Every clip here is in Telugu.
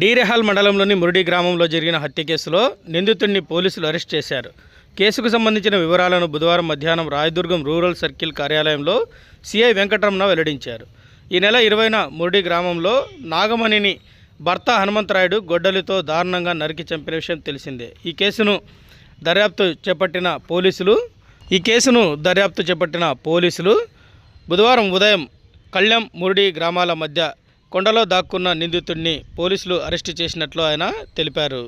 డీరెహాల్ మండలంలోని మురుడి గ్రామంలో జరిగిన హత్య కేసులో నిందితుడిని పోలీసులు అరెస్ట్ చేశారు. కేసుకు సంబంధించిన వివరాలను బుధవారం మధ్యాహ్నం రాయదుర్గం రూరల్ సర్కిల్ కార్యాలయంలో సిఐ వెంకటరమణ వెల్లడించారు. ఈ నెల ఇరవైన మురుడి గ్రామంలో నాగమణిని భర్త హనుమంతరాయుడు గొడ్డలితో దారుణంగా నరికి చంపిన విషయం తెలిసిందే. ఈ కేసును దర్యాప్తు చేపట్టిన పోలీసులు ఈ కేసును దర్యాప్తు చేపట్టిన పోలీసులు బుధవారం ఉదయం కళ్యాం మురుడి గ్రామాల మధ్య కొండలో దాక్కున్న నిందితుడిని పోలీసులు అరెస్టు చేసినట్లు ఆయన తెలిపారు.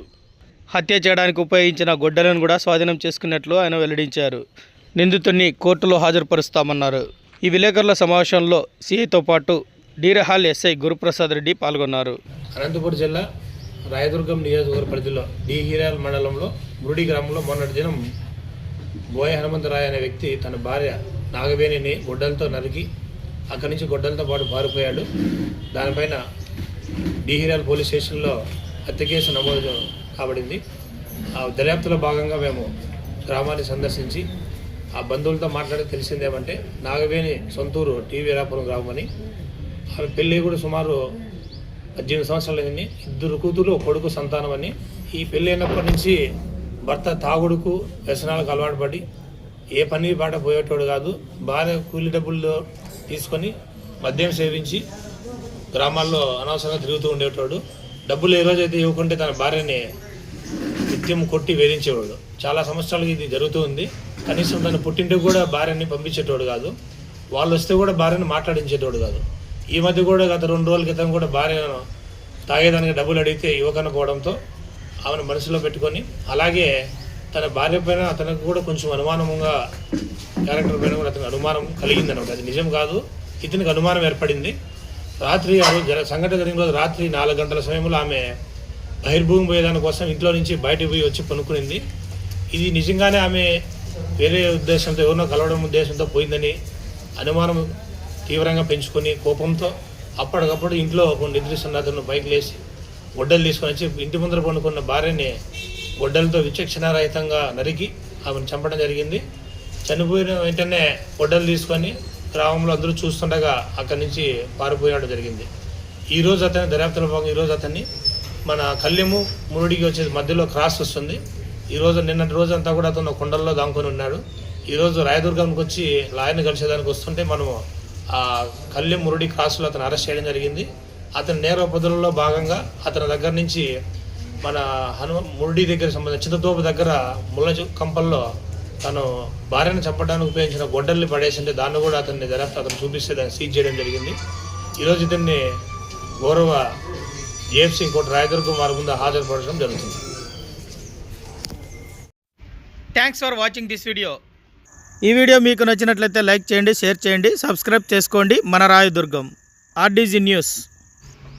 హత్య చేయడానికి ఉపయోగించిన గొడ్డలను కూడా స్వాధీనం చేసుకున్నట్లు ఆయన వెల్లడించారు. నిందితుడిని కోర్టులో హాజరుపరుస్తామన్నారు. ఈ విలేకరుల సమావేశంలో సిఐతో పాటు డీరహాల్ ఎస్ఐ గురుప్రసాద్ రెడ్డి పాల్గొన్నారు. అనంతపురం జిల్లా రాయదుర్గం నియోజకవర్గ పరిధిలో డి హీరాల్ మండలంలో మురుడి గ్రామంలో మొన్నటి దినం బోయ హనుమంతరాయ్ అనే వ్యక్తి తన భార్య నాగవేణిని గొడ్డలతో నరికి అక్కడి నుంచి గొడ్డలతో పాటు పారిపోయాడు. దానిపైన డిహీరాల్ పోలీస్ స్టేషన్లో హత్య కేసు నమోదు కాబడింది. ఆ దర్యాప్తులో భాగంగా మేము గ్రామాన్ని సందర్శించి ఆ బంధువులతో మాట్లాడి తెలిసిందేమంటే నాగవేణి సొంతూరు టీవీ రాపురం గ్రామం అని. ఆమె పెళ్ళి కూడా సుమారు పద్దెనిమిది సంవత్సరాలు అయింది. ఇద్దరు కూతురు కొడుకు సంతానం అని. ఈ పెళ్ళి అయినప్పటి నుంచి భర్త తాగుడుకు వ్యసనాలకు అలవాటు పడి ఏ పని బాట పోయేటోడు కాదు. భార్య కూలి డబ్బులు తీసుకొని మద్యం సేవించి గ్రామాల్లో అనవసరంగా తిరుగుతూ ఉండేటోడు. డబ్బులు ఏ రోజైతే ఇవ్వకుంటే తన భార్యని నిత్యం కొట్టి వేధించేవాడు. చాలా సంవత్సరాలకి ఇది జరుగుతూ ఉంది. కనీసం తన పుట్టింటికి కూడా భార్యని పంపించేటోడు కాదు. వాళ్ళు వస్తే కూడా భార్యను మాట్లాడించేటోడు కాదు. ఈ మధ్య కూడా గత రెండు రోజుల క్రితం కూడా భార్యను తాగేదానికి డబ్బులు అడిగితే ఇవ్వకనుకోవడంతో ఆమెను మనసులో పెట్టుకొని అలాగే తన భార్య పైన అతనికి కూడా కొంచెం అనుమానంగా క్యారెక్టర్ పైన కూడా అతనికి అనుమానం కలిగింది అనమాట అది నిజం కాదు. ఇతనికి అనుమానం ఏర్పడింది. రాత్రి జర- సంఘటన జరిగిన రోజు రాత్రి నాలుగు గంటల సమయంలో ఆమె బహిర్భూమి పోయేదాని కోసం ఇంట్లో నుంచి బయటకు పోయి వచ్చి పనుకునింది. ఇది నిజంగానే ఆమె వేరే ఉద్దేశంతో ఎవరినో కలవడం ఉద్దేశంతో పోయిందని అనుమానం తీవ్రంగా పెంచుకొని కోపంతో అప్పటికప్పుడు ఇంట్లో కొన్ని నిద్రిస్తున్న అతను బైక్ లేచి గొడ్డలు తీసుకొని వచ్చి ఇంటి ముందర పండుకున్న భార్యని గొడ్డలతో విచక్షణారహితంగా నరికి ఆమెను చంపడం జరిగింది. చనిపోయిన వెంటనే గొడ్డలు తీసుకొని గ్రామంలో అందరూ చూస్తుండగా అక్కడి నుంచి పారిపోయడం జరిగింది. ఈరోజు అతని దర్యాప్తుల భాగంగా ఈరోజు అతన్ని మన కళ్యము మురుడికి వచ్చేది మధ్యలో క్రాస్ వస్తుంది. ఈరోజు నిన్నటి రోజు అంతా కూడా అతను కొండల్లో దాంకొని ఉన్నాడు. ఈరోజు రాయదుర్గంకి వచ్చి లాయర్ని కలిసేదానికి వస్తుంటే మనము ఆ కళ్యం మురుడి క్రాసులో అతను అరెస్ట్ చేయడం జరిగింది. అతని నేర పదులలో భాగంగా అతని దగ్గర నుంచి మన హనుమ మురుడి దగ్గర సంబంధించిన చింతతోపు దగ్గర ముళ్ళ కంపల్లో తను భార్యను చంపడానికి ఉపయోగించిన గొడ్డల్ని పడేసింటే దాన్ని కూడా అతన్ని దర్యాప్తు అతను చూపిస్తే దాన్ని సీజ్ చేయడం జరిగింది. ఈరోజు ఇతన్ని గౌరవ జేఎఫ్సీ కోర్టు రాయదుర్గం వారి ముందు హాజరుపరచడం జరుగుతుంది. Thanks for watching this video ఈ వీడియో మీకు నచ్చినట్లయితే లైక్ చేయండి షేర్ చేయండి సబ్స్క్రైబ్ చేసుకోండి. మన రాయదుర్గం ఆర్డీజీ న్యూస్.